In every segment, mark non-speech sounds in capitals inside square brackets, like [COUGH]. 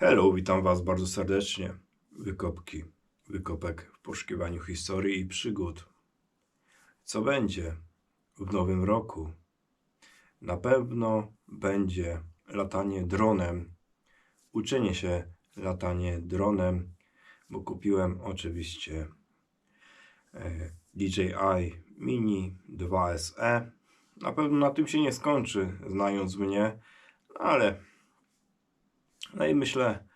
Hello, witam Was bardzo serdecznie. Wykopki, wykopek w poszukiwaniu historii i przygód. Co będzie w nowym roku? Na pewno będzie latanie dronem. Uczenie się latanie dronem, bo kupiłem oczywiście e, DJI Mini 2SE. Na pewno na tym się nie skończy, znając mnie, ale no i myślę,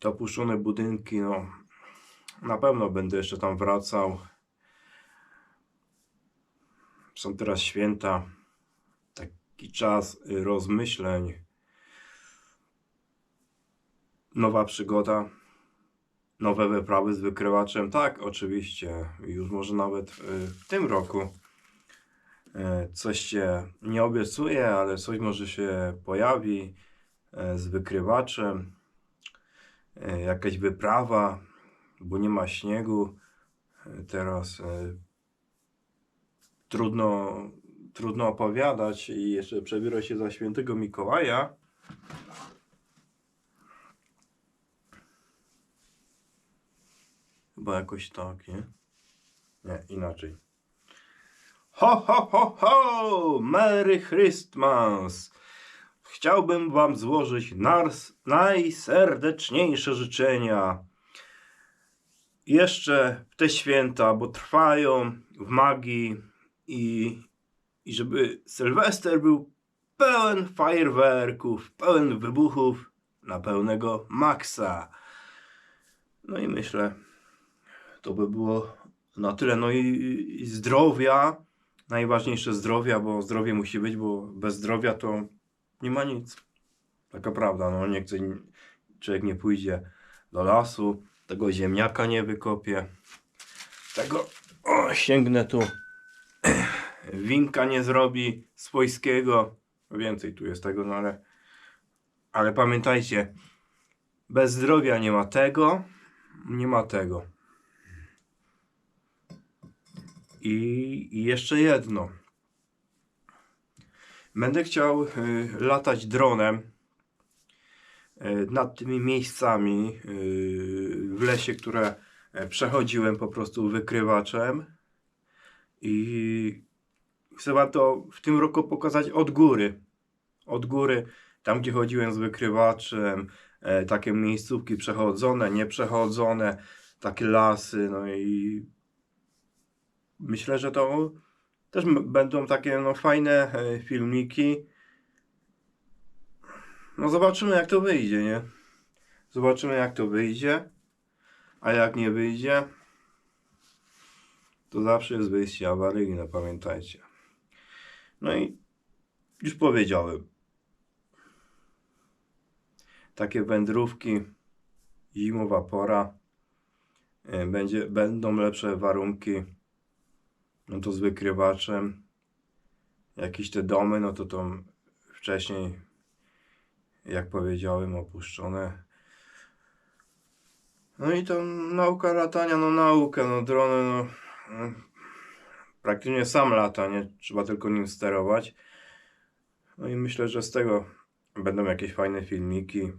te opuszczone budynki, no na pewno będę jeszcze tam wracał. Są teraz święta, taki czas rozmyśleń, nowa przygoda, nowe wyprawy z wykrywaczem. Tak, oczywiście, już może nawet y, w tym roku y, coś się nie obiecuje, ale coś może się pojawi e, z wykrywaczem, e, jakaś wyprawa, bo nie ma śniegu. E, Teraz e, trudno, trudno opowiadać i jeszcze przebiorę się za świętego Mikołaja. Chyba jakoś tak, nie? Nie, inaczej. Ho, ho, ho, ho! Merry Christmas! Chciałbym Wam złożyć najserdeczniejsze życzenia. Jeszcze w te święta, bo trwają w magii i, i żeby Sylwester był pełen fajerwerków, pełen wybuchów na pełnego maksa. No i myślę, to by było na tyle. No i, i zdrowia, najważniejsze zdrowia, bo zdrowie musi być, bo bez zdrowia to nie ma nic. Taka prawda, no nie chce, człowiek nie pójdzie do lasu, tego ziemniaka nie wykopie, tego, o, sięgnę tu, [CLEARS THROAT] winka nie zrobi swojskiego, więcej tu jest tego, no ale, ale pamiętajcie, bez zdrowia nie ma tego, nie ma tego. I, i jeszcze jedno. Będę chciał y, latać dronem y, nad tymi miejscami y, w lesie, które e, przechodziłem po prostu wykrywaczem. I chcę wam to w tym roku pokazać od góry. Od góry, tam gdzie chodziłem z wykrywaczem, e, takie miejscówki przechodzone, nieprzechodzone, takie lasy, no i myślę, że to też będą takie no, fajne e, filmiki. No zobaczymy jak to wyjdzie, nie? Zobaczymy jak to wyjdzie. A jak nie wyjdzie, to zawsze jest wyjście awaryjne, pamiętajcie. No i już powiedziałem. Takie wędrówki, zimowa pora, e, będzie, będą lepsze warunki no to z wykrywaczem. Jakieś te domy, no to to wcześniej, jak powiedziałem, opuszczone. No i to nauka latania, no nauka, no drony, no no, praktycznie sam lata, nie? Trzeba tylko nim sterować. No i myślę, że z tego będą jakieś fajne filmiki.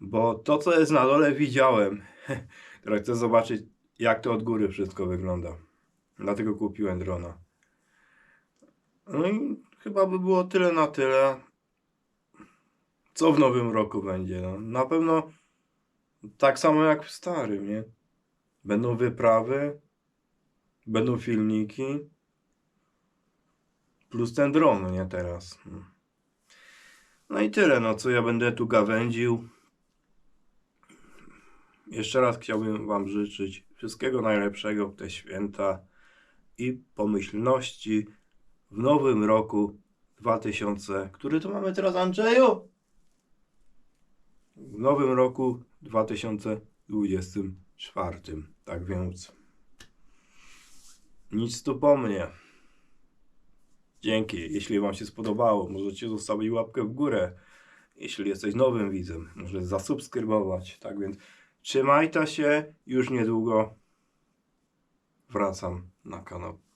Bo to, co jest na dole, widziałem. [LAUGHS] Teraz chcę zobaczyć, jak to od góry wszystko wygląda. Dlatego kupiłem drona. No i chyba by było tyle na tyle. Co w nowym roku będzie? No, na pewno tak samo jak w starym, nie? Będą wyprawy, będą filmiki, plus ten dron, nie teraz. No i tyle, no co ja będę tu gawędził. Jeszcze raz chciałbym Wam życzyć wszystkiego najlepszego w te święta i pomyślności w nowym roku 2000. Który to mamy teraz, Andrzeju? W nowym roku 2024. Tak więc nic tu po mnie. Dzięki. Jeśli Wam się spodobało, możecie zostawić łapkę w górę. Jeśli jesteś nowym widzem, możesz zasubskrybować. Tak więc trzymajcie się. Już niedługo wracam na kanał.